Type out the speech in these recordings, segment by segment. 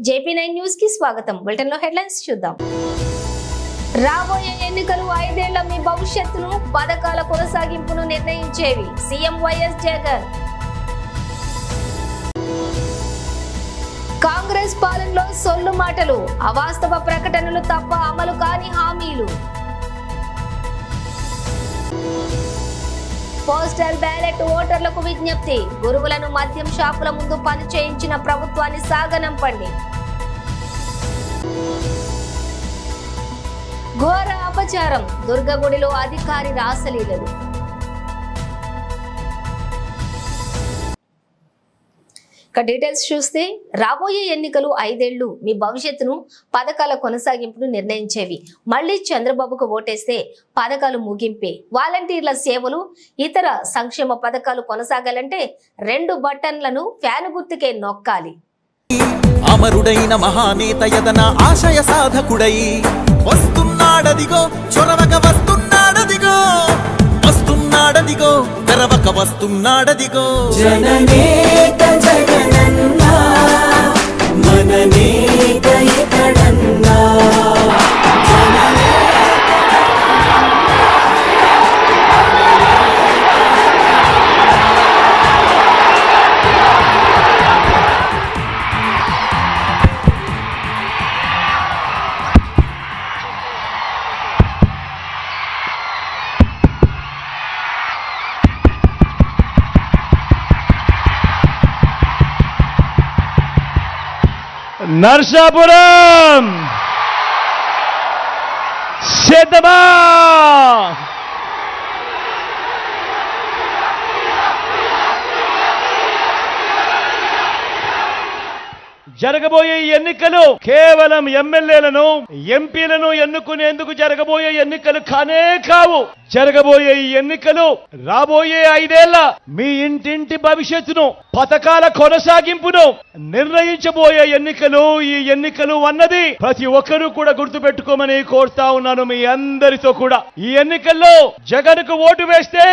JP nine న్యూస్కి స్వాగతం. బులెటిన్లో హెడ్లైన్స్ చూద్దాం. రాబోయే ఎన్నికలు ఐదేళ్ళ మీ భవిష్యత్తును పథకాల కొనసాగింపును నిర్ణయించేవి. CM YS Jagan. కాంగ్రెస్ పాలనలో సొల్లు మాటలు. అవాస్తవ ప్రకటనలు తప్ప అమలు కాని హామీలు. పోస్టల్ బ్యాలెట్ ఓటర్లకు విజ్ఞప్తి. గురువులను మద్యం షాపుల ముందు పని చేయించిన ప్రభుత్వాన్ని సాగనంపండి. ఘోర అపచారం. దుర్గగుడిలో అధికారి రాసలీలలు. ఇక డీటెయిల్స్ చూస్తే రాబోయే ఎన్నికలు ఐదేళ్ళు మీ భవిష్యత్తును పథకాల కొనసాగింపును నిర్ణయించేవి. మళ్ళీ చంద్రబాబుకు ఓటేస్తే పథకాలు ముగింపే. వాలంటీర్ల సేవలు ఇతర సంక్షేమ పథకాలు కొనసాగాలంటే రెండు బటన్లను ఫ్యాను గుర్తుకే నొక్కాలి. అమరుడైన మహానేత యదన ఆశయ సాధకుడై. వస్తున్నాడదిగో చొరవక వస్తు వస్తున్నాడదిగో తెరవక వస్తున్నాడదిగో జననేత జగనన్నా మననేత ఇతడన్నా. నర్సాపురం! సిద్ధమా! జరగబోయే ఈ ఎన్నికలు కేవలం ఎమ్మెల్యేలను ఎంపీలను ఎన్నుకునేందుకు జరగబోయే ఎన్నికలు కానే కావు. జరగబోయే ఈ ఎన్నికలు రాబోయే ఐదేళ్ళ మీ ఇంటింటి భవిష్యత్తును పథకాల కొనసాగింపును నిర్ణయించబోయే ఎన్నికలు ఈ ఎన్నికలు అన్నది ప్రతి ఒక్కరూ కూడా గుర్తుపెట్టుకోమని కోరుతా ఉన్నాను మీ అందరితో కూడా. ఈ ఎన్నికల్లో జగన్కు ఓటు వేస్తే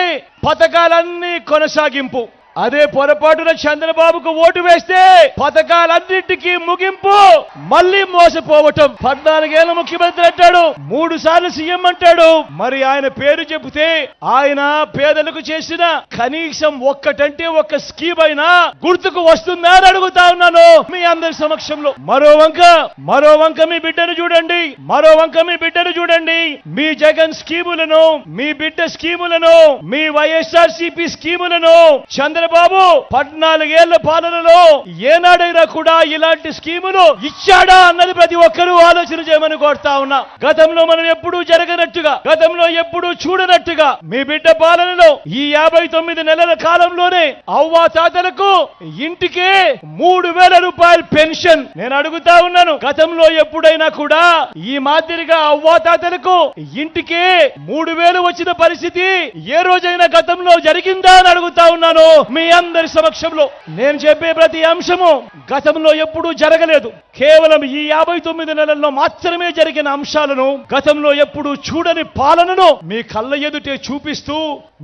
పథకాలన్నీ కొనసాగింపు. అదే పొరపాటున చంద్రబాబుకు ఓటు వేస్తే పథకాలన్నింటికీ ముగింపు. మళ్ళీ మోసపోవటం. పద్నాలుగేళ్ళ ముఖ్యమంత్రి అంటాడు. మూడు సార్లు సీఎం అంటాడు. మరి ఆయన పేరు చెబితే ఆయన పేదలకు చేసిన కనీసం ఒక్కటంటే ఒక్క స్కీమ్ అయినా గుర్తుకు వస్తుందా అని అడుగుతా ఉన్నాను. మీ అందరి సమక్షంలో. మరో వంక మరో వంక మీ బిడ్డను చూడండి. మరో వంక మీ బిడ్డను చూడండి. మీ జగన్ స్కీములను మీ బిడ్డ స్కీములను మీ వైఎస్ఆర్ సిపి స్కీములను చంద్రబాబు పద్నాలుగేళ్ళ పాలనలో ఏనాడైనా కూడా ఇలాంటి స్కీములు ఇచ్చాడా అన్నది ప్రతి ఒక్కరూ ఆలోచన చేయమని కోరుతా ఉన్నా. గతంలో మనం ఎప్పుడూ జరగనట్టుగా గతంలో ఎప్పుడూ చూడనట్టుగా మీ బిడ్డ పాలనలో ఈ యాభై తొమ్మిది నెలల కాలంలోనే అవ్వా తాతలకు ఇంటికే మూడు వేల రూపాయల పెన్షన్. నేను అడుగుతా ఉన్నాను గతంలో ఎప్పుడైనా కూడా ఈ మాదిరిగా అవ్వా తాతలకు ఇంటికే మూడు వేలు వచ్చిన పరిస్థితి ఏ రోజైనా గతంలో జరిగిందా అని అడుగుతా ఉన్నాను. మీ అందరి సమక్షంలో నేను చెప్పే ప్రతి అంశము గతంలో ఎప్పుడూ జరగలేదు. కేవలం ఈ యాభై తొమ్మిది నెలల్లో మాత్రమే జరిగిన అంశాలను గతంలో ఎప్పుడూ చూడని పాలనను మీ కళ్ళ ఎదుటే చూపిస్తూ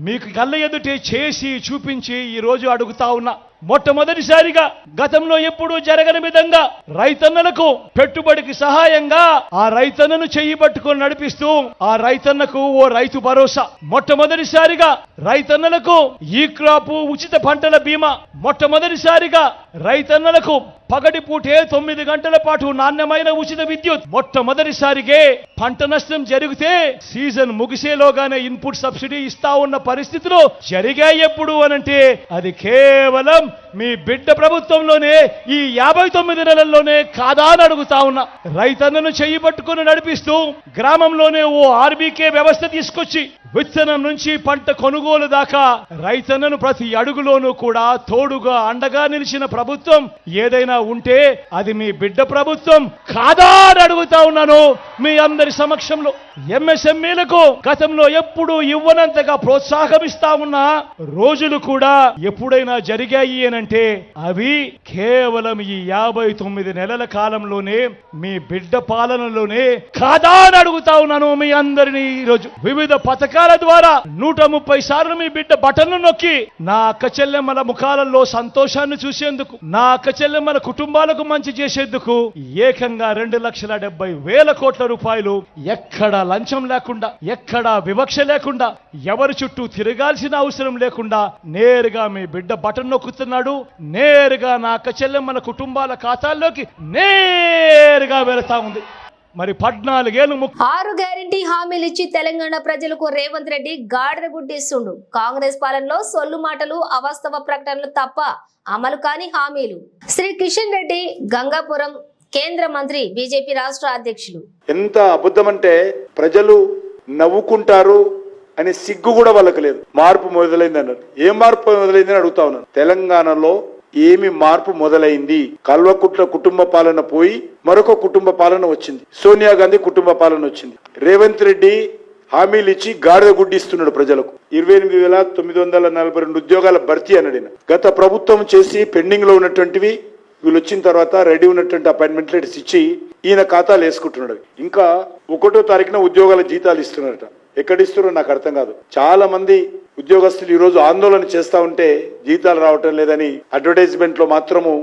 మీకు కళ్ళ ఎదుటే చేసి చూపించి ఈ రోజు అడుగుతా ఉన్నా. మొట్టమొదటిసారిగా గతంలో ఎప్పుడూ జరగని విధంగా రైతన్నలకు పెట్టుబడికి సహాయంగా ఆ రైతన్నను చెయ్యి పట్టుకొని నడిపిస్తూ ఆ రైతన్నకు ఓ రైతు భరోసా. మొట్టమొదటిసారిగా రైతన్నలకు ఈ క్రాపు ఉచిత పంటల బీమా. మొట్టమొదటిసారిగా రైతన్నలకు పగటి పూటే తొమ్మిది గంటల పాటు నాణ్యమైన ఉచిత విద్యుత్. మొట్టమొదటిసారిగే పంట నష్టం జరిగితే సీజన్ ముగిసేలోగానే ఇన్పుట్ సబ్సిడీ ఇస్తా ఉన్న పరిస్థితులు జరిగాయి ఎప్పుడు అనంటే అది కేవలం మీ బిడ్డ ప్రభుత్వంలోనే ఈ యాభై తొమ్మిది నెలల్లోనే కాదా అని అడుగుతా ఉన్నా. రైతన్నను చెయ్యి పట్టుకుని నడిపిస్తూ గ్రామంలోనే ఓ ఆర్బీకే వ్యవస్థ తీసుకొచ్చి విత్తనం నుంచి పంట కొనుగోలు దాకా రైతన్నను ప్రతి అడుగులోనూ కూడా తోడుగా అండగా నిలిచిన ప్రభుత్వం ఏదైనా ఉంటే అది మీ బిడ్డ ప్రభుత్వం కాదా అని అడుగుతా ఉన్నాను మీ అందరి సమక్షంలో. ఎంఎస్ఎంఈలకు గతంలో ఎప్పుడు ఇవ్వనంతగా ప్రోత్సాహం ఇస్తా ఉన్న రోజులు కూడా ఎప్పుడైనా జరిగాయి అనంటే అవి కేవలం ఈ యాభై తొమ్మిది నెలల కాలంలోనే మీ బిడ్డ పాలనలోనే కాదా అని అడుగుతా ఉన్నాను మీ అందరినీ ఈరోజు. వివిధ పథకాలు ద్వారా నూట ముప్పై సార్లు మీ బిడ్డ బటన్ను నొక్కి నా అక్క చెల్లెమ్మల ముఖాలలో సంతోషాన్ని చూసేందుకు నా అక్క చెల్లెమ్మల కుటుంబాలకు మంచి చేసేందుకు ఏకంగా రెండు లక్షల డెబ్బై వేల కోట్ల రూపాయలు ఎక్కడా లంచం లేకుండా ఎక్కడా వివక్ష లేకుండా ఎవరి చుట్టూ తిరగాల్సిన అవసరం లేకుండా నేరుగా మీ బిడ్డ బటన్ నొక్కుతున్నాడు నేరుగా నా అక్క చెల్లెమ్మల కుటుంబాల ఖాతాల్లోకి నేరుగా వెళతా ఉంది. మరి పద్నాలుగేళ్ళు ఆరు గ్యారంటీ హామీలు ఇచ్చి తెలంగాణ ప్రజలకు రేవంత్ రెడ్డి గాడిద గుడ్డిస్తుండు. కాంగ్రెస్ పాలనలో సొల్లు మాటలు అవాస్తవ ప్రకటనలు తప్ప అమలు కాని హామీలు. శ్రీ కిషన్ రెడ్డి గంగాపురం కేంద్ర మంత్రి బీజేపీ రాష్ట్ర అధ్యక్షులు. ఎంత అబద్ధం అంటే ప్రజలు నవ్వుకుంటారు అనే సిగ్గు కూడా వాళ్ళకి లేదు. మార్పు మొదలైంది అన్నారు ఏ మార్పు మొదలైందని అడుగుతా ఉన్నాను. తెలంగాణలో ఏమి మార్పు మొదలైంది? కల్వకుట్ల కుటుంబ పాలన పోయి మరొక కుటుంబ పాలన వచ్చింది. సోనియా గాంధీ కుటుంబ పాలన వచ్చింది. రేవంత్ రెడ్డి హామీలు ఇచ్చి గాడిద గుడ్డిస్తున్నాడు ప్రజలకు. ఇరవై ఎనిమిది వేల తొమ్మిది వందల నలభై రెండు ఉద్యోగాల భర్తీ అన్నాడు గత ప్రభుత్వం చేసి పెండింగ్లో ఉన్నటువంటివి వీళ్ళు వచ్చిన తర్వాత రెడీ ఉన్నటువంటి అపాయింట్మెంట్ లెటర్స్ ఇచ్చి ఈయన ఖాతాలు వేసుకుంటున్నాడు. ఇంకా ఒకటో తారీఖున ఉద్యోగాల జీతాలు ఇస్తున్నారట. ఎక్కడ ఇస్తున్నారో నాకు అర్థం కాదు. చాలా మంది ఉద్యోగస్తులు ఈరోజు ఆందోళన చేస్తూ ఉంటే జీతాలు రావటం లేదని అడ్వర్టైజ్మెంట్లో మాత్రము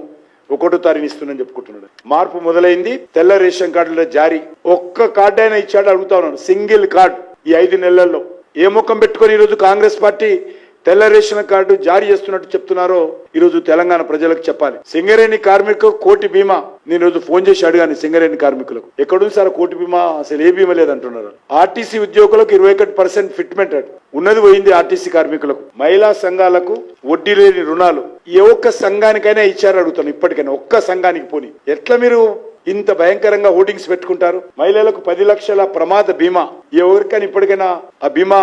ఒకటో తారీఖు ఇస్తుందని చెప్పుకుంటున్నాడు. మార్పు మొదలైంది. తెల్ల రేషన్ కార్డుల జారీ. ఒక్క కార్డు అయినా ఇచ్చాడు అడుగుతా ఉన్నాను. సింగిల్ కార్డ్ ఈ ఐదు నెలల్లో. ఏ ముఖం పెట్టుకొని ఈరోజు కాంగ్రెస్ పార్టీ తెల్ల రేషన్ కార్డు జారీ చేస్తున్నట్టు చెప్తున్నారో ఈరోజు తెలంగాణ ప్రజలకు చెప్పాలి. సింగరేణి కార్మికులకు కోటి బీమా. నేను రోజు ఫోన్ చేసి అడిగాను సింగరేణి కార్మికులకు. ఎక్కడుంది సార్ కోటి బీమా? అసలు ఏ బీమా లేదంటున్నారు. ఆర్టీసీ ఉద్యోగులకు ఇరవై ఒకటి పర్సెంట్ ఫిట్మెంట్ ఉన్నది పోయింది ఆర్టీసీ కార్మికులకు. మహిళా సంఘాలకు వడ్డీ లేని రుణాలు. ఏ ఒక్క సంఘానికైనా ఇచ్చారు అడుగుతాను ఇప్పటికైనా ఒక్క సంఘానికి పోని. ఎట్లా మీరు ఇంత భయంకరంగా హోర్డింగ్స్ పెట్టుకుంటారు? మహిళలకు పది లక్షల ప్రమాద బీమా. ఎవరికైనా ఇప్పటికైనా ఆ బీమా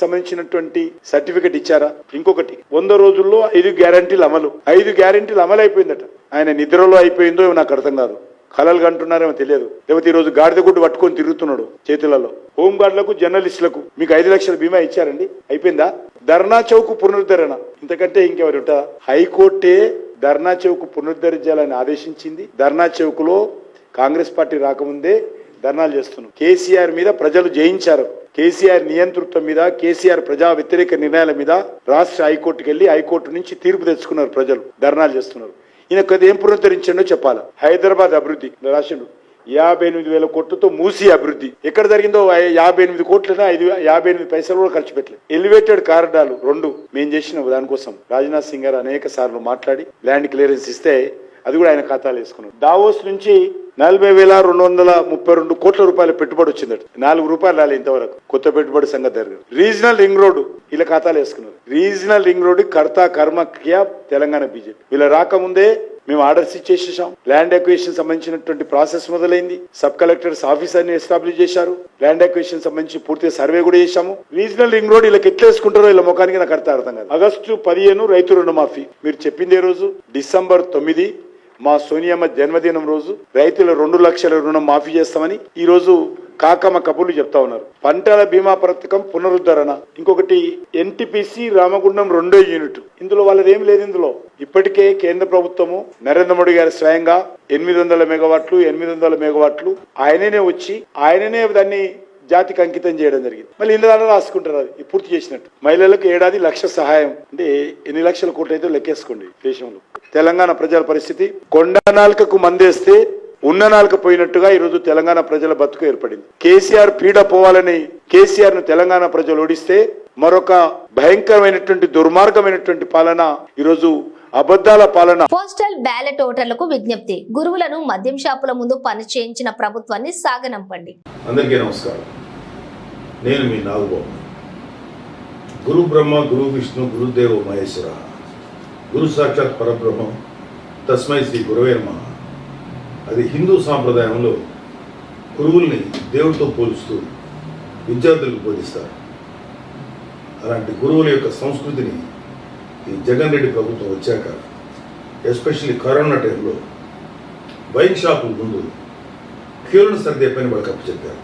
సంబంధించినటువంటి సర్టిఫికెట్ ఇచ్చారా? ఇంకొకటి వంద రోజుల్లో ఐదు గ్యారంటీలు అమలు. ఐదు గ్యారంటీలు అమలు అయిపోయిందట ఆయన నిద్రలో అయిపోయిందో ఏమో నాకు అర్థం కాదు. కళలు కంటున్నారేమో తెలియదు. లేకపోతే ఈ రోజు గాడిద గుడ్డు పట్టుకొని తిరుగుతున్నాడు చేతులలో. హోంగార్డులకు జర్నలిస్టులకు మీకు ఐదు లక్షల బీమా ఇచ్చారండి? అయిపోయిందా? ధర్నా చౌక్ పునరుద్ధరణ. ఇంతకంటే ఇంకెవరుట హైకోర్టే ధర్నా చౌక్ పునరుద్ధరించాలని ఆదేశించింది. ధర్నా చౌక్లో కాంగ్రెస్ పార్టీ రాకముందే ధర్నాలు చేస్తున్నాం. కేసీఆర్ మీద ప్రజలు జయించారు. కేసీఆర్ నియంతృత్వం మీద కేసీఆర్ ప్రజా వ్యతిరేక నిర్ణయాల మీద రాష్ట్ర హైకోర్టుకి వెళ్ళి హైకోర్టు నుంచి తీర్పు తెచ్చుకున్నారు ప్రజలు. ధర్నాలు చేస్తున్నారు. ఈయన కొద్ది ఏం పునరుద్ధరించండో చెప్పాలి? హైదరాబాద్ అభివృద్ధి. రాసిండు. యాభై ఎనిమిది వేల కోట్లతో మూసి అభివృద్ధి. ఎక్కడ జరిగిందో యాభై ఎనిమిది కోట్లనే ఐదు యాభై ఎనిమిది పైసలు కూడా ఖర్చు పెట్టలేదు ఎలివేటెడ్ కారిడార్లు రెండు మేము చేసిన దానికోసం. రాజ్నాథ్ సింగ్ గారు అనేక సార్లు మాట్లాడి ల్యాండ్ క్లియరెన్స్ ఇస్తే అది కూడా ఆయన ఖాతాలు వేసుకున్నారు. దావోస్ నుంచి నలభై వేల రెండు వందల ముప్పై రెండు కోట్ల రూపాయల పెట్టుబడి వచ్చిందట. నాలుగు రూపాయలు రాలే ఇంతవరకు. కొత్త పెట్టుబడి సంగతి జరిగింది రీజనల్ రింగ్ రోడ్డు ఇలా ఖాతాలు వేసుకున్నారు. రీజనల్ రింగ్ రోడ్డు కర్త కర్మ క్రియా తెలంగాణ బీజేపీ. వీళ్ళ రాకముందే మేము ఆర్డర్స్ ఇచ్చేసేసాం. ల్యాండ్ అక్వేషన్ సంబంధించినటువంటి ప్రాసెస్ మొదలైంది. సబ్ కలెక్టర్స్ ఆఫీసర్ని ఎస్టాబ్లిష్ చేశారు. ల్యాండ్ ఎక్వేషన్ సంబంధించి పూర్తిగా సర్వే కూడా చేశాము. రీజనల్ రింగ్ రోడ్ వీళ్ళకి ఎట్లా వేసుకుంటారో వీళ్ళ ముఖానికి నాకు అర్థం అర్థం కాదు. ఆగస్టు పదిహేను రైతు రుణమాఫీ. మీరు చెప్పిందే రోజు డిసెంబర్ తొమ్మిది మా సోనియమ్మ జన్మదినం రోజు రైతుల రెండు లక్షల రుణం మాఫీ చేస్తామని ఈ రోజు కాకమ్మ కబుర్లు చెప్తా ఉన్నారు. పంటల బీమా పథకం పునరుద్ధరణ. ఇంకొకటి ఎన్టీపీసీ రామగుండం రెండో యూనిట్. ఇందులో వాళ్ళది ఏం లేదు ఇందులో. ఇప్పటికే కేంద్ర ప్రభుత్వము నరేంద్ర మోడీ గారు స్వయంగా ఎనిమిది వందల మెగావాట్లు ఎనిమిది వందల మెగావాట్లు ఆయననే వచ్చి ఆయననే దాన్ని జాతికి అంకితం చేయడం జరిగింది. మళ్ళీ ఇళ్ళ దాంట్లో రాసుకుంటారు అది. పూర్తి చేసినట్టు. మహిళలకు ఏడాది లక్ష సహాయం. అంటే ఎన్ని లక్షల కోట్లు అయితే లెక్కేసుకోండి దేశంలో. తెలంగాణ ప్రజల పరిస్థితి. కొండ నాలుకకు మందేస్తే ఉన్న నాలుక పోయినట్టుగా ఈరోజు తెలంగాణ ప్రజల బతుకు ఏర్పడింది. కేసీఆర్ పీడ పోవాలని కేసీఆర్ను తెలంగాణ ప్రజలు ఓడిస్తే మరొక భయంకరమైనటువంటి దుర్మార్గమైనటువంటి పాలన ఈరోజు అబద్ధాల పాలన. పోస్టల్ బ్యాలెట్ ఓటర్లకు విజ్ఞప్తి. గురువులను మద్యం షాపుల ముందు పని చేయించిన ప్రభుత్వాన్ని సాగనంపండి. అందరికీ నమస్కారం. నేను మీ నాగుబాబు. గురు బ్రహ్మ గురు విష్ణు గురుదేవ మహేశ్వర. గురు సాక్షాత్ పరబ్రహ్మం. తస్మై శ్రీ గురవే నమః. అది హిందూ సాంప్రదాయంలో గురువుల్ని దేవుడితో పోలుస్తూ విద్యార్థులకు బోధిస్తారు. అలాంటి గురువుల యొక్క సంస్కృతిని ఈ జగన్ రెడ్డి ప్రభుత్వం వచ్చాక ఎస్పెషల్లీ కరోనా టైంలో బైక్ షాపుల ముందు క్యూలను సర్దే పని వాళ్ళకి అప్పచెప్పారు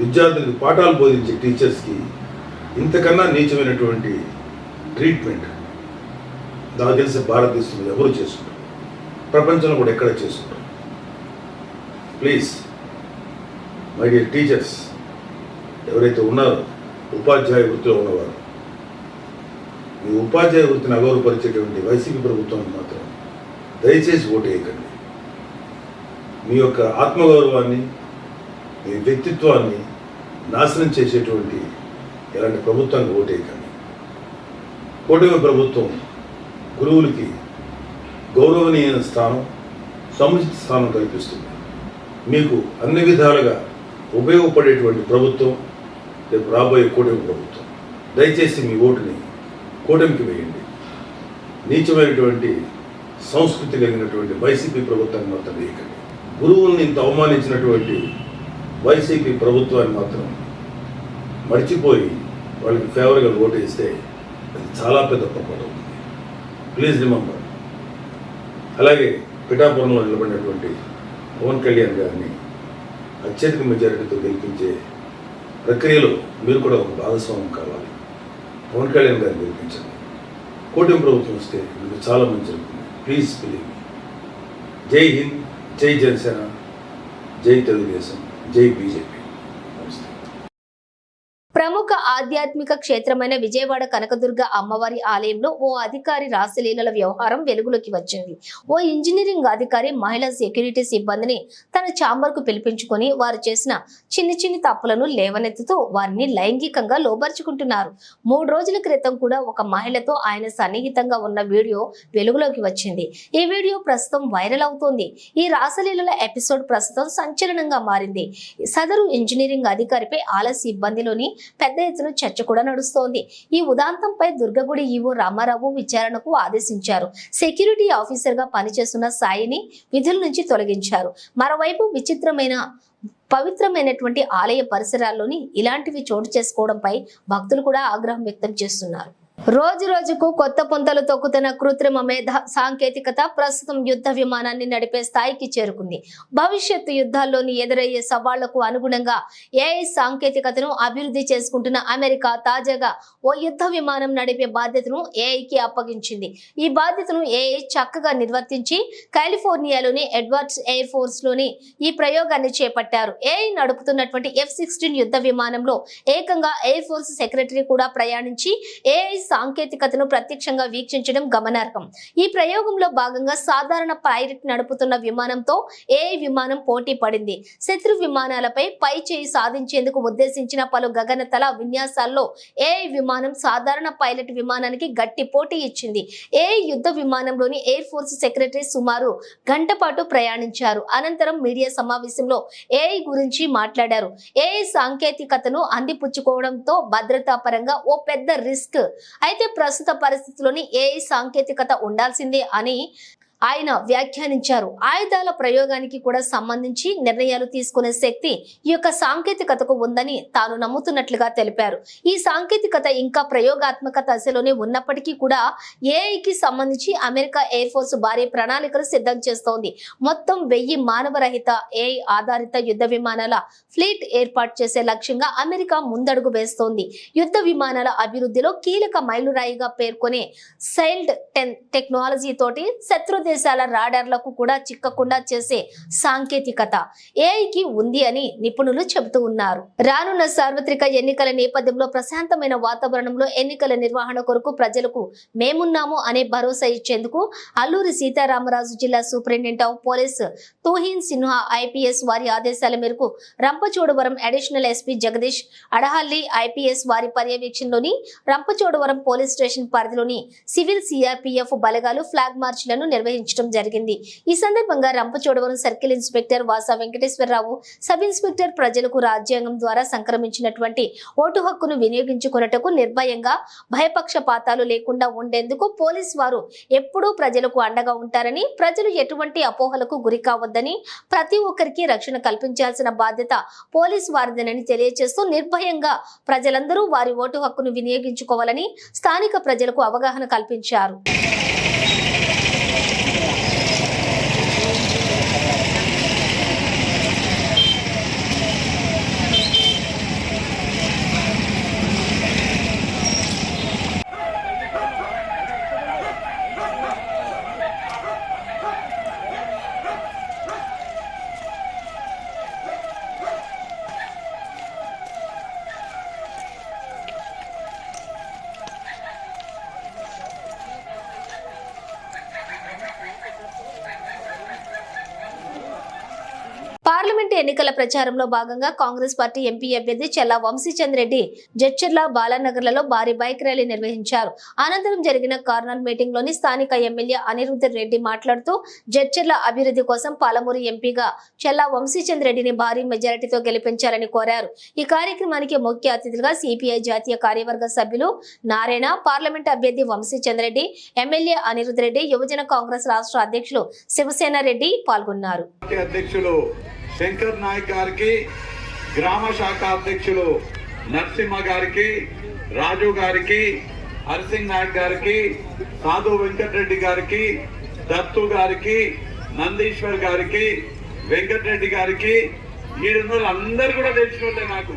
విద్యార్థులకు పాఠాలు బోధించే టీచర్స్కి ఇంతకన్నా నీచమైనటువంటి ట్రీట్మెంట్ నాకు తెలిసి భారతదేశంలో ఎవరు చేసుకుంటారు? ప్రపంచంలో కూడా ఎక్కడ చేసుకుంటారు? ప్లీజ్ మై డియర్ టీచర్స్ ఎవరైతే ఉన్నారో ఉపాధ్యాయ వృత్తిలో ఉన్నవారు ఈ ఉపాధ్యాయ వృత్తిని అగౌరవపరిచేటువంటి వైసీపీ ప్రభుత్వానికి మాత్రం దయచేసి ఓటు వేయకండి. మీ యొక్క ఆత్మగౌరవాన్ని మీ వ్యక్తిత్వాన్ని నాశనం చేసేటువంటి ఇలాంటి ప్రభుత్వానికి ఓటు వేయకండి. కూటమి ప్రభుత్వం గురువులకి గౌరవనీయ స్థానం సముచిత స్థానం కల్పిస్తుంది. మీకు అన్ని విధాలుగా ఉపయోగపడేటువంటి ప్రభుత్వం రేపు రాబోయే కూటమి ప్రభుత్వం. దయచేసి మీ ఓటుని కూటమికి వేయండి. నీచమైనటువంటి సంస్కృతి కలిగినటువంటి వైసీపీ ప్రభుత్వాన్ని మాత్రం వేయకండి. గురువుల్ని ఇంత అవమానించినటువంటి వైసీపీ ప్రభుత్వాన్ని మాత్రం మర్చిపోయి వాళ్ళకి ఫేవర్గా ఓటు వేస్తే అది చాలా పెద్ద పొరపాటు అవుతుంది. Please remember. అలాగే పిఠాపురంలో నిలబడినటువంటి పవన్ కళ్యాణ్ గారిని అత్యధిక మెజారిటీతో గెలిపించే ప్రక్రియలో మీరు కూడా ఒక భాగస్వామ్యం కావాలి. పవన్ కళ్యాణ్ గారిని గెలిపించండి. కూటమి ప్రభుత్వం వస్తే మీకు చాలా మంచి జరుగుతుంది ప్లీజ్ బిలీవ్ జై హింద్ జై జనసేన జై తెలుగుదేశం జై బీజేపీ. నమస్తే. ప్రముఖ ఆధ్యాత్మిక క్షేత్రమైన విజయవాడ కనకదుర్గ అమ్మవారి ఆలయంలో ఓ అధికారి రాసలీలల వ్యవహారం వెలుగులోకి వచ్చింది. ఓ ఇంజనీరింగ్ అధికారి మహిళా సెక్యూరిటీ సిబ్బందిని తన ఛాంబర్కు పిలిపించుకొని వారు చేసిన చిన్ని చిన్ని తప్పులను లేవనెత్తుతూ వారిని లైంగికంగా లోబర్చుకుంటున్నారు. మూడు రోజుల క్రితం కూడా ఒక మహిళతో ఆయన సన్నిహితంగా ఉన్న వీడియో వెలుగులోకి వచ్చింది. ఈ వీడియో ప్రస్తుతం వైరల్ అవుతోంది. ఈ రాసలీలల ఎపిసోడ్ ప్రస్తుతం సంచలనంగా మారింది. సదరు ఇంజనీరింగ్ అధికారిపై ఆలయ సిబ్బందిలోని పెద్ద ఎత్తున చర్చ కూడా నడుస్తోంది. ఈ ఉదాంతంపై దుర్గగుడి ఈవో రామారావు విచారణకు ఆదేశించారు. సెక్యూరిటీ ఆఫీసర్గా పనిచేస్తున్న సాయిని విధుల నుంచి తొలగించారు. మరోవైపు విచిత్రమైన పవిత్రమైనటువంటి ఆలయ పరిసరాల్లోని ఇలాంటివి చోటు చేసుకోవడంపై భక్తులు కూడా ఆగ్రహం వ్యక్తం చేస్తున్నారు. రోజు రోజుకు కొత్త పుంతలు తొక్కుతున్న కృత్రిమ మేధ సాంకేతికత ప్రస్తుతం యుద్ధ విమానాన్ని నడిపే స్థాయికి చేరుకుంది. భవిష్యత్తు యుద్ధాల్లోని ఎదురయ్యే సవాళ్ళకు అనుగుణంగా ఏఐ సాంకేతికతను అభివృద్ధి చేసుకుంటున్న అమెరికా తాజాగా ఓ యుద్ధ విమానం నడిపే బాధ్యతను ఏఐకి అప్పగించింది. ఈ బాధ్యతను ఏఐ చక్కగా నిర్వర్తించి కాలిఫోర్నియాలోని ఎడ్వర్డ్స్ ఎయిర్ ఫోర్స్లోని ఈ ప్రయోగాన్ని చేపట్టారు. ఏఐ నడుపుతున్నటువంటి ఎఫ్ సిక్స్టీన్ యుద్ధ విమానంలో ఏకంగా ఎయిర్ ఫోర్స్ సెక్రటరీ కూడా ప్రయాణించి ఏఐ సాంకేతికతను ప్రత్యక్షంగా వీక్షించడం గమనార్హం. ఈ ప్రయోగంలో భాగంగా సాధారణ పైలట్ నడుపుతున్న విమానంతో ఏఐ విమానం పోటీ పడింది? శత్రు విమానాలపై పై చేయి సాధించేందుకు ఉద్దేశించిన పలు గగనతల విన్యాసాల్లో ఏఐ విమానం సాధారణ పైలట్ విమానానికి గట్టి పోటీ ఇచ్చింది? ఏఐ యుద్ధ విమానంలోని ఎయిర్ ఫోర్స్ సెక్రటరీ సుమారు గంట పాటు ప్రయాణించారు? అనంతరం మీడియా సమావేశంలో ఏఐ గురించి మాట్లాడారు? ఏఐ సాంకేతికతను అందిపుచ్చుకోవడంతో భద్రతా పరంగా ఓ పెద్ద రిస్క్ అయితే ప్రస్తుత పరిస్థితుల్లోని ఏఐ సాంకేతికత ఉండాల్సిందే అని ఆయన వ్యాఖ్యానించారు. ఆయుధాల ప్రయోగానికి కూడా సంబంధించి నిర్ణయాలు తీసుకునే శక్తి ఈ యొక్క సాంకేతికతకు ఉందని తాను నమ్ముతున్నట్లుగా తెలిపారు. ఈ సాంకేతికత ఇంకా ప్రయోగాత్మక దశలోనే ఉన్నప్పటికీ కూడా ఏఐకి సంబంధించి అమెరికా ఎయిర్ ఫోర్స్ భారీ ప్రణాళికలు సిద్ధం చేస్తోంది. మొత్తం వెయ్యి మానవరహిత ఏఐ ఆధారిత యుద్ధ విమానాల ఫ్లీట్ ఏర్పాటు చేసే లక్ష్యంగా అమెరికా ముందడుగు వేస్తోంది. యుద్ధ విమానాల అభివృద్ధిలో కీలక మైలురాయిగా పేర్కొనే సైల్డ్ టెన్ టెక్నాలజీ తోటి శత్రు దేశాల రాడార్లకు కూడా చిక్కకుండా చేసే సాంకేతికత. ఏఐకి ఉంది అని నిపుణులు చెబుతూ ఉన్నారు. రానున్న సార్వత్రిక ఎన్నికల నేపథ్యంలో ప్రశాంతమైన వాతావరణంలో ఎన్నికల నిర్వహణ కొరకు ప్రజలకు మేమున్నాము అనే భరోసా ఇచ్చేందుకు అల్లూరి సీతారామరాజు జిల్లా superintendent of police Tuhin Sinha IPS వారి ఆదేశాల మేరకు Rampachodavaram additional SP Jagadish Adahalli IPS వారి పర్యవేక్షణలోని రంపచోడవరం పోలీస్ స్టేషన్ పరిధిలోని సివిల్ సిఆర్పీఎఫ్ బలగాలు ఫ్లాగ్ మార్చ్లను నిర్వహించడం జరిగింది. ఈ సందర్భంగా Rampachodavaram circle inspector Vasa Venkateswararao sub inspector ప్రజలకు రాజ్యాంగం ద్వారా సంక్రమించినటువంటి ఓటు హక్కును వినియోగించుకున్నటకు నిర్భయంగా భయపక్షపాతాలు లేకుండా ఉండేందుకు పోలీస్ వారు ఎప్పుడూ ప్రజలకు అండగా ఉంటారని ప్రజలు ఎటువంటి అపోహలకు గురి కావద్దని ప్రతి ఒక్కరికి రక్షణ కల్పించాల్సిన బాధ్యత పోలీస్ వారిదేనని తెలియజేస్తూ నిర్భయంగా ప్రజలందరూ వారి ఓటు హక్కును వినియోగించుకోవాలని స్థానిక ప్రజలకు అవగాహన కల్పించారు పార్లమెంట్ ఎన్నికల ప్రచారంలో భాగంగా కాంగ్రెస్ పార్టీ ఎంపీ అభ్యర్థి చెల్లా వంశీచంద్ రెడ్డి జడ్చర్ల బాలానగర్లలో భారీ బైక్ ర్యాలీ నిర్వహించారు. అనంతరం జరిగిన కార్నర్ మీటింగ్లోని స్థానిక ఎమ్మెల్యే అనిరుద్ధ రెడ్డి మాట్లాడుతూ జడ్చర్ల అభివృద్ధి కోసం పాలమూరు ఎంపీగా చెల్లా వంశీచంద్ రెడ్డిని భారీ మెజారిటీతో గెలిపించాలని కోరారు. ఈ కార్యక్రమానికి ముఖ్య అతిథులుగా సిపిఐ జాతీయ కార్యవర్గ సభ్యులు నారాయణ పార్లమెంట్ అభ్యర్థి వంశీచంద్ రెడ్డి ఎమ్మెల్యే అనిరుద్ధ్ రెడ్డి యువజన కాంగ్రెస్ రాష్ట్ర అధ్యక్షులు శివసేన రెడ్డి పాల్గొన్నారు. అధ్యక్షులు శంకర్ నాయక్ గారికి గ్రామ శాఖ అధ్యక్షులు నరసింహ గారికి రాజు గారికి హరిసింగ్ నాయక్ గారికి సాధు వెంకటరెడ్డి గారికి దత్తు గారికి నందీశ్వర్ గారికి వెంకటరెడ్డి గారికి ఈడున్న అందరు కూడా తెలిసిన వాళ్ళే నాకు.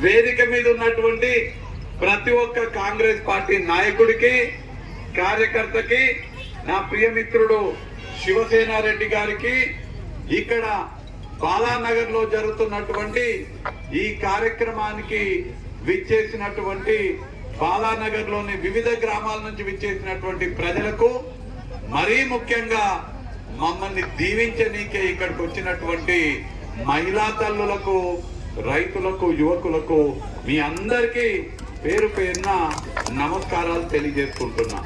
వేదిక మీద ఉన్నటువంటి ప్రతి ఒక్క కాంగ్రెస్ పార్టీ నాయకుడికి కార్యకర్తకి నా ప్రియమిత్రుడు శివసేనారెడ్డి గారికి ఇక్కడ బాలానగర్లో జరుగుతున్నటువంటి ఈ కార్యక్రమానికి విచ్చేసినటువంటి బాలానగర్లోని వివిధ గ్రామాల నుంచి విచ్చేసినటువంటి ప్రజలకు మరీ ముఖ్యంగా మమ్మల్ని దీవించనీకే ఇక్కడికి వచ్చినటువంటి మహిళా తల్లులకు రైతులకు యువకులకు మీ అందరికీ పేరు పేరున నమస్కారాలు తెలియజేసుకుంటున్నా.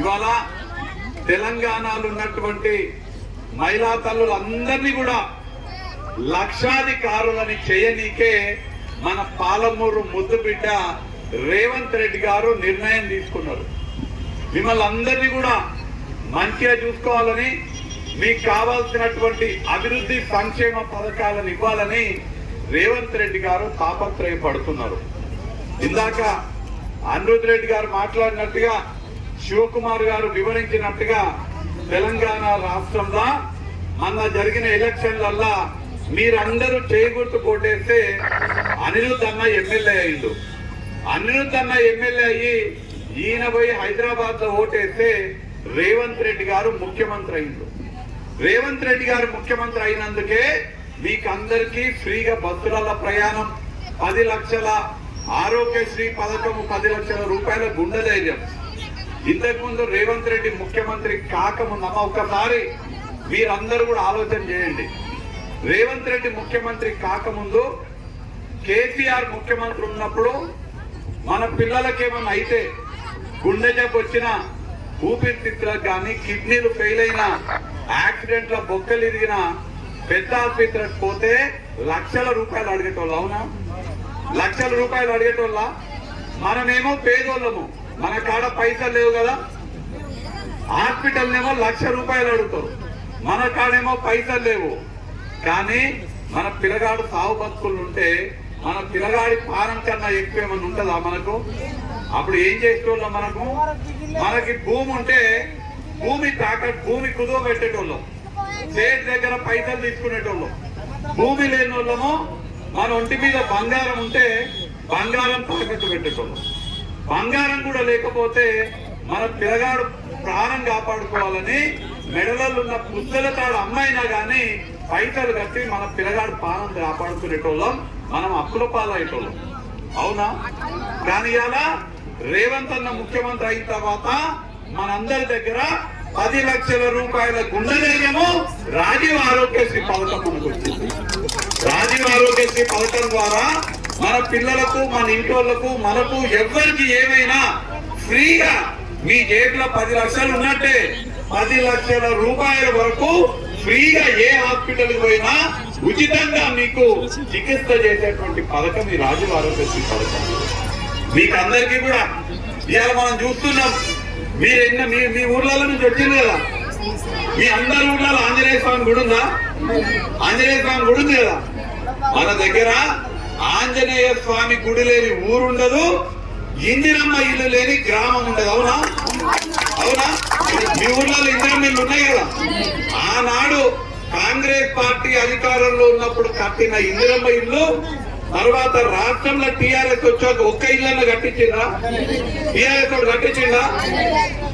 ఇవాళ తెలంగాణలో ఉన్నటువంటి మహిళా తల్లులందరినీ కూడా లక్షాధికారులని చేయనీకే మన పాలమూరు ముద్దు బిడ్డ రేవంత్ రెడ్డి గారు నిర్ణయం తీసుకున్నారు. మిమ్మల్ని అందరినీ కూడా మంచిగా చూసుకోవాలని మీకు కావాల్సినటువంటి అభివృద్ధి సంక్షేమ పథకాలను ఇవ్వాలని రేవంత్ రెడ్డి గారు తాపత్రయపడుతున్నారు. ఇందాక అనిరుద్ రెడ్డి గారు మాట్లాడినట్టుగా శివకుమార్ గారు వివరించినట్టుగా తెలంగాణ రాష్ట్రంలో మొన్న జరిగిన ఎలక్షన్లల్లా మీరందరూ చేయగుర్తు కోటేస్తే అనిరుద్ అన్న ఎమ్మెల్యే అయిండు. అనిరుద్ అన్న ఎమ్మెల్యే అయ్యి ఈయన పోయి హైదరాబాద్లో ఓటేస్తే రేవంత్ రెడ్డి గారు ముఖ్యమంత్రి అయిండు. రేవంత్ రెడ్డి గారు ముఖ్యమంత్రి అయినందుకే మీకు అందరికీ ఫ్రీగా బస్సులలో ప్రయాణం పది లక్షల ఆరోగ్యశ్రీ పథకము పది లక్షల రూపాయల గుండె ధైర్యం. ఇంతకు ముందు రేవంత్ రెడ్డి ముఖ్యమంత్రి కాకముందమ్మ ఒక్కసారి మీరందరూ కూడా ఆలోచన చేయండి. రేవంత్ రెడ్డి ముఖ్యమంత్రి కాకముందు కేసీఆర్ ముఖ్యమంత్రి ఉన్నప్పుడు మన పిల్లలకి ఏమైనా అయితే గుండె జబ్బు వచ్చిన ఊపిరితిత్తులకు కానీ కిడ్నీలు ఫెయిల్ అయిన యాక్సిడెంట్లో బొక్కలు ఇరిగిన పెద్ద ఆసుపత్రికి పోతే లక్షల రూపాయలు అడిగేటోళ్ళు అవునా? లక్షల రూపాయలు అడిగేటోళ్ళ. మనమేమో పేదోళ్ళము. మన కాడ పైసలు లేవు కదా. హాస్పిటల్ ఏమో లక్ష రూపాయలు అడుగుతారు. మన కాడేమో పైసలు లేవు. కానీ మన పిల్లగాడు సాగు బతుకులు ఉంటే మన పిల్లగాడి పారం కన్నా ఎక్కువ ఏమన్నా ఉంటుందా మనకు? అప్పుడు ఏం చేసేటోళ్ళం మనకు? మనకి భూమి ఉంటే భూమి తాక భూమి కుదువ పెట్టేటోళ్ళం. స్టేట్ దగ్గర పైసలు తీసుకునేటోళ్ళం. భూమి లేని వాళ్ళము మన ఒంటి మీద బంగారం ఉంటే బంగారం తాకట్టు పెట్టేటోళ్ళం. బంగారం కూడా లేకపోతే మన పిల్లగాడు ప్రాణం కాపాడుకోవాలని మెడలలో ఉన్న పుద్దల తాడు అమ్మాయినా కానీ పైసలు కట్టి మన పిల్లగాడు ప్రాణం కాపాడుకునేటోళ్ళం మనం అప్పుల పాలయ్యేటోళ్ళం. అవునా? కానీ ఇలా రేవంత్ అన్న ముఖ్యమంత్రి అయిన తర్వాత మనందరి దగ్గర పది లక్షల రూపాయల గుండె ధైర్యము రాజీవ్ ఆరోగ్యశ్రీ పథకం మనకు వచ్చింది రాజీవ్ ఆరోగ్యశ్రీ పథకం ద్వారా మన పిల్లలకు మన ఇంటోళ్ళకు మనకు ఎవరికి ఏమైనా ఫ్రీగా మీ జేబులో పది లక్షలు ఉన్నట్టే పది లక్షల రూపాయల వరకు ఫ్రీగా ఏ హాస్పిటల్ పోయినా ఉచితంగా మీకు చికిత్స చేసేటువంటి పథకం ఈ రాజు ఆరోగ్యశ్రీ పథకం. మీకు అందరికీ కూడా ఇవాళ మనం చూస్తున్నాం మీరు ఎన్న మీ మీ ఊర్లలో నుంచి వచ్చింది కదా? మీ అందరి ఊర్లలో ఆంజనేయ స్వామి గుడి ఉందా? ఆంజనేయ స్వామి గుడి ఉంది కదా? మన దగ్గర ఆంజనేయ స్వామి గుడి లేని ఊరుండదు ఇందిరమ్మ ఇల్లు లేని గ్రామం ఉండదు అవునా? అవునా? మీ ఊర్లలో ఇందిరమ్మ ఇల్లు ఉన్నాయి కదా? ఆనాడు కాంగ్రెస్ పార్టీ అధికారంలో ఉన్నప్పుడు కట్టిన ఇందిరమ్మ ఇల్లు తర్వాత రాష్ట్రంలో టీఆర్ఎస్ వచ్చాక ఒక్క ఇళ్ళను కట్టించిందా? టీఆర్ఎస్ కట్టించిందా?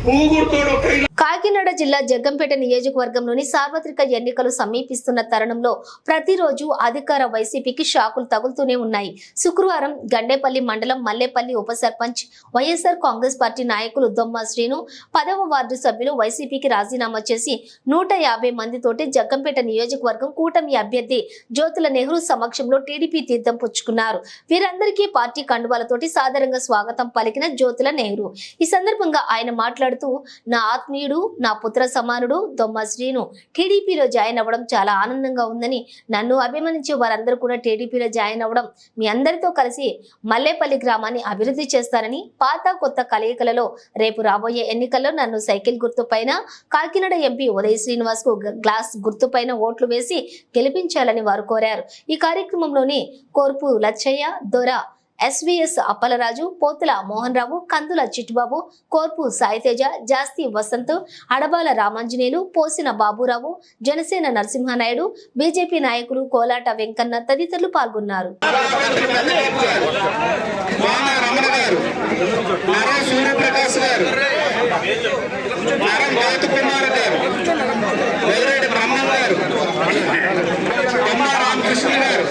పూగుడుతోడు ఒక్క ఇల్లు కాకినాడ జిల్లా జగ్గంపేట నియోజకవర్గంలోని సార్వత్రిక ఎన్నికలు సమీపిస్తున్న తరుణంలో ప్రతిరోజు అధికార వైసీపీకి షాకులు తగులుతూనే ఉన్నాయి. శుక్రవారం గండేపల్లి మండలం మల్లేపల్లి ఉప సర్పంచ్ వైఎస్ఆర్ కాంగ్రెస్ పార్టీ నాయకులు దొమ్మ శ్రీను పదవ వార్డు సభ్యులు వైసీపీకి రాజీనామా చేసి నూట యాభై మందితోటి జగ్గంపేట నియోజకవర్గం కూటమి అభ్యర్థి జ్యోతుల నెహ్రూ సమక్షంలో టీడీపీ తీర్థం పుచ్చుకున్నారు వీరందరికీ పార్టీ కండువాలతోటి సాదరంగా స్వాగతం పలికిన జ్యోతుల నెహ్రూ. ఈ సందర్భంగా ఆయన మాట్లాడుతూ నా ఆత్మీయుడు నా పుత్ర సమానుడు దొమ్మ శ్రీను. టీడీపీలో జాయిన్ అవ్వడం చాలా ఆనందంగా ఉందని నన్ను అభిమానించే వారందరూ కూడా టీడీపీలో జాయిన్ అవ్వడం మీ అందరితో కలిసి మల్లేపల్లి గ్రామాన్ని అభివృద్ధి చేస్తానని పాత కొత్త కలయికలలో రేపు రాబోయే ఎన్నికల్లో నన్ను సైకిల్ గుర్తు పైన కాకినాడ ఎంపీ ఉదయ్ శ్రీనివాస్కు గ్లాస్ గుర్తు పైన ఓట్లు వేసి గెలిపించాలని వారు కోరారు. ఈ కార్యక్రమంలోని కోరు తోర్పు లచ్చయ్య దొర ఎస్విఎస్ అప్పలరాజు పోతుల మోహన్ రావు కందుల చిట్టుబాబు కోర్పు సాయితేజ జాస్తి వసంత్ అడబాల రామాంజనేయులు పోసిన బాబురావు జనసేన నరసింహనాయుడు బీజేపీ నాయకులు కోలాట వెంకన్న తదితరులు పాల్గొన్నారు. గారు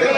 గారు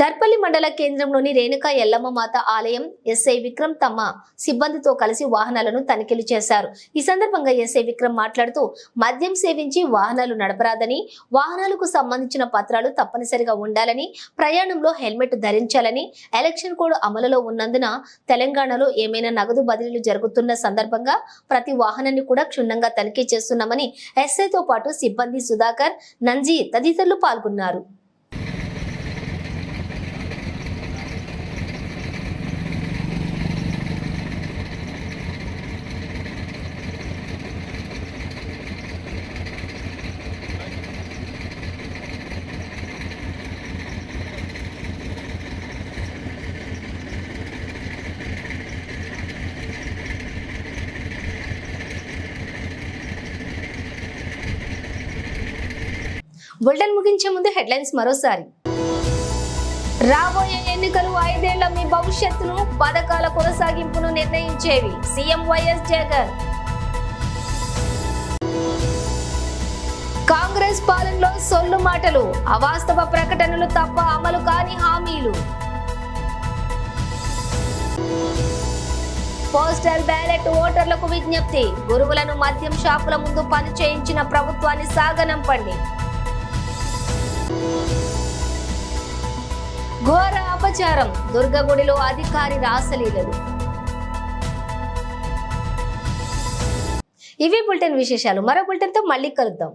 దర్పల్లి మండల కేంద్రంలోని రేణుకా ఎల్లమ్మ మాత ఆలయం ఎస్ఐ విక్రమ్ తమ సిబ్బందితో కలిసి వాహనాలను తనిఖీలు చేశారు. ఈ సందర్భంగా ఎస్ఐ విక్రమ్ మాట్లాడుతూ మద్యం సేవించి వాహనాలు నడపరాదని వాహనాలకు సంబంధించిన పత్రాలు తప్పనిసరిగా ఉండాలని ప్రయాణంలో హెల్మెట్ ధరించాలని ఎలక్షన్ కోడ్ అమలులో ఉన్నందున తెలంగాణలో ఏమైనా నగదు బదిలీలు జరుగుతున్న సందర్భంగా ప్రతి వాహనాన్ని కూడా క్షుణ్ణంగా తనిఖీ చేస్తున్నామని ఎస్ఐతో పాటు సిబ్బంది సుధాకర్ నంజీ తదితరులు పాల్గొన్నారు. బులెటిన్ ముగించే ముందు హెడ్లైన్స్ మరోసారి. రాబోయే ఎన్నికలు ఐదేళ్ళ మీ భవిష్యత్తును పథకాల కొనసాగింపును నిర్ణయించేవి. CM YS Jagan. కాంగ్రెస్ పాలనలో సొల్లు మాటలు అవాస్తవ ప్రకటనలు తప్ప అమలు కాని హామీలు. పోస్టల్ బ్యాలెట్ ఓటర్లకు విజ్ఞప్తి గురువులను మద్యం షాపుల ముందు పని చేయించిన ప్రభుత్వాన్ని సాగనంపండి. ఘోర అపచారం. దుర్గగుడిలో అధికారి రాసలీలలు. ఇవి బులెటిన్ విశేషాలు. మరో బులెటిన్తో మళ్ళీ కలుద్దాం.